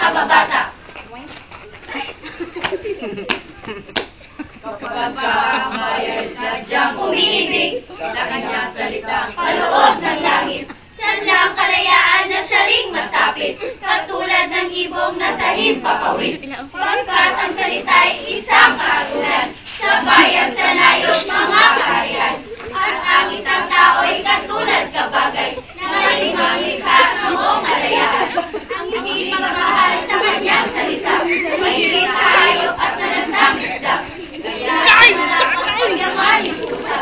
kababata. Kapag ang bayan sadyang umiibig sa kanyang salitang kaloob ng langit, Sanlang kalayaan na saring masapit, katulad ng ibong nasa himpapawid. Pagkat ang salita'y isang karulan, sa bayan sa nayos mga kaharian. At ang isang tao'y katulad kabagay, na malimang likha sa buong kalayaan. Ang hindi magmahal sa kanyang salita, mahigit sa hayop at malansang isda. Kaya sarap ang pagyamanin pusa,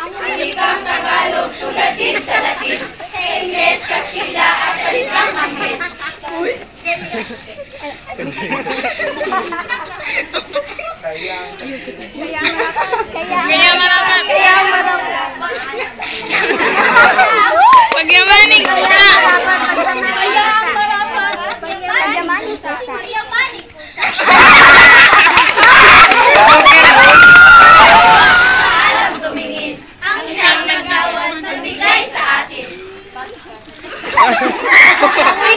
Ang wikang Tagalog tulad din sa Latin, sa Ingles, at salitang Anghel. Kaya ハハハハ!